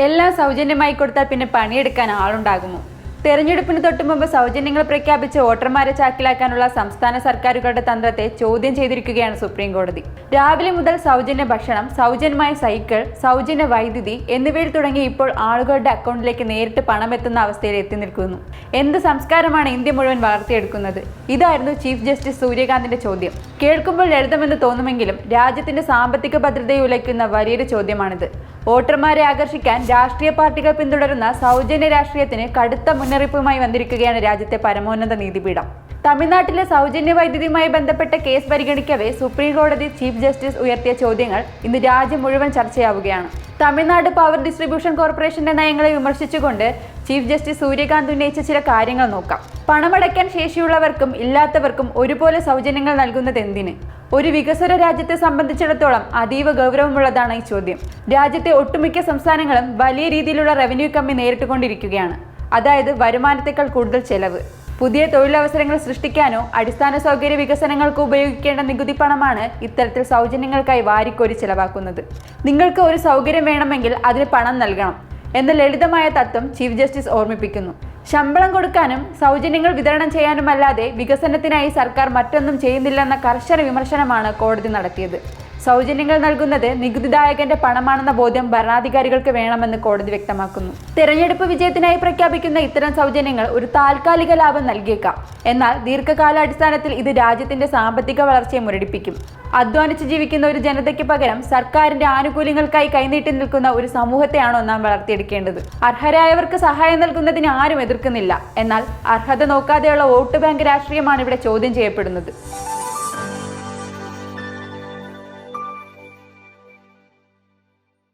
എല്ലാം സൗജന്യമായി കൊടുത്താൽ പിന്നെ പണിയെടുക്കാൻ ആളുണ്ടാകുമോ തെരഞ്ഞെടുപ്പിന് തൊട്ടുമുമ്പ് സൗജന്യങ്ങൾ പ്രഖ്യാപിച്ച് വോട്ടർമാരെ ചാക്കിലാക്കാനുള്ള സംസ്ഥാന സർക്കാരുകളുടെ തന്ത്രത്തെ ചോദ്യം ചെയ്തിരിക്കുകയാണ് സുപ്രീം കോടതി. രാവിലെ മുതൽ സൗജന്യ ഭക്ഷണം സൗജന്യമായ സൈക്കിൾ സൗജന്യ വൈദ്യുതി എന്നിവയിൽ തുടങ്ങി ഇപ്പോൾ ആളുകളുടെ അക്കൗണ്ടിലേക്ക് നേരിട്ട് പണം എത്തുന്ന അവസ്ഥയിൽ എത്തി നിൽക്കുന്നു. എന്ത് സംസ്കാരമാണ് ഇന്ത്യ മുഴുവൻ വളർത്തിയെടുക്കുന്നത്? ഇതായിരുന്നു ചീഫ് ജസ്റ്റിസ് സൂര്യകാന്തിന്റെ ചോദ്യം. കേൾക്കുമ്പോൾ ലളിതമെന്ന് തോന്നുമെങ്കിലും രാജ്യത്തിന്റെ സാമ്പത്തിക ഭദ്രതയെ ഉലയ്ക്കുന്ന വലിയൊരു ചോദ്യമാണിത്. വോട്ടർമാരെ ആകർഷിക്കാൻ രാഷ്ട്രീയ പാർട്ടികൾ പിന്തുടരുന്ന സൗജന്യ രാഷ്ട്രീയത്തിന് കടുത്ത മുന്നറിയിപ്പുമായി വന്നിരിക്കുകയാണ് രാജ്യത്തെ പരമോന്നത നീതിപീഠം. തമിഴ്നാട്ടിലെ സൗജന്യ വൈദ്യുതിയുമായി ബന്ധപ്പെട്ട കേസ് പരിഗണിക്കവേ സുപ്രീം കോടതി ചീഫ് ജസ്റ്റിസ് ഉയർത്തിയ ചോദ്യങ്ങൾ ഇന്ന് രാജ്യം മുഴുവൻ ചർച്ചയാവുകയാണ്. തമിഴ്നാട് പവർ ഡിസ്ട്രിബ്യൂഷൻ കോർപ്പറേഷന്റെ നയങ്ങളെ വിമർശിച്ചുകൊണ്ട് ചീഫ് ജസ്റ്റിസ് സൂര്യകാന്ത് ഉന്നയിച്ച ചില കാര്യങ്ങൾ നോക്കാം. പണമടയ്ക്കാൻ ശേഷിയുള്ളവർക്കും ഇല്ലാത്തവർക്കും ഒരുപോലെ സൗജന്യങ്ങൾ നൽകുന്നത് എന്തിന്? ഒരു വികസ്വര രാജ്യത്തെ സംബന്ധിച്ചിടത്തോളം അതീവ ഗൗരവമുള്ളതാണ് ഈ ചോദ്യം. രാജ്യത്തെ ഒട്ടുമിക്ക സംസ്ഥാനങ്ങളും വലിയ രീതിയിലുള്ള റവന്യൂ കമ്മി നേരിട്ടുകൊണ്ടിരിക്കുകയാണ്. അതായത് വരുമാനത്തേക്കാൾ കൂടുതൽ ചെലവ്. പുതിയ തൊഴിലവസരങ്ങൾ സൃഷ്ടിക്കാനോ അടിസ്ഥാന സൗകര്യ വികസനങ്ങൾക്ക് ഉപയോഗിക്കേണ്ട നികുതി പണമാണ് ഇത്തരത്തിൽ സൗജന്യങ്ങൾക്കായി വാരിക്കോരി ചെലവാക്കുന്നത്. നിങ്ങൾക്ക് ഒരു സൗകര്യം വേണമെങ്കിൽ അതിന് പണം നൽകണം എന്ന ലളിതമായ തത്വം ചീഫ് ജസ്റ്റിസ് ഓർമ്മിപ്പിക്കുന്നു. ശമ്പളം കൊടുക്കാനും സൗജന്യങ്ങൾ വിതരണം ചെയ്യാനുമല്ലാതെ വികസനത്തിനായി സർക്കാർ മറ്റൊന്നും ചെയ്യുന്നില്ലെന്ന കർശന വിമർശനമാണ് കോടതി നടത്തിയത്. സൗജന്യങ്ങൾ നൽകുന്നത് നികുതിദായകന്റെ പണമാണെന്ന ബോധ്യം ഭരണാധികാരികൾക്ക് വേണമെന്ന് കോടതി വ്യക്തമാക്കുന്നു. തെരഞ്ഞെടുപ്പ് വിജയത്തിനായി പ്രഖ്യാപിക്കുന്ന ഇത്തരം സൗജന്യങ്ങൾ ഒരു താൽക്കാലിക ലാഭം നൽകിയേക്കാം. എന്നാൽ ദീർഘകാലാടിസ്ഥാനത്തിൽ ഇത് രാജ്യത്തിന്റെ സാമ്പത്തിക വളർച്ചയെ മുരടിപ്പിക്കും. അധ്വാനിച്ച് ജീവിക്കുന്ന ഒരു ജനതയ്ക്ക് പകരം സർക്കാരിന്റെ ആനുകൂല്യങ്ങൾക്കായി കൈനീട്ടി നിൽക്കുന്ന ഒരു സമൂഹത്തെയാണോ നാം വളർത്തിയെടുക്കേണ്ടത്? അർഹരായവർക്ക് സഹായം നൽകുന്നതിന് ആരും എതിർക്കുന്നില്ല. എന്നാൽ അർഹത നോക്കാതെയുള്ള വോട്ട് ബാങ്ക് രാഷ്ട്രീയമാണ് ഇവിടെ ചോദ്യം ചെയ്യപ്പെടുന്നത്.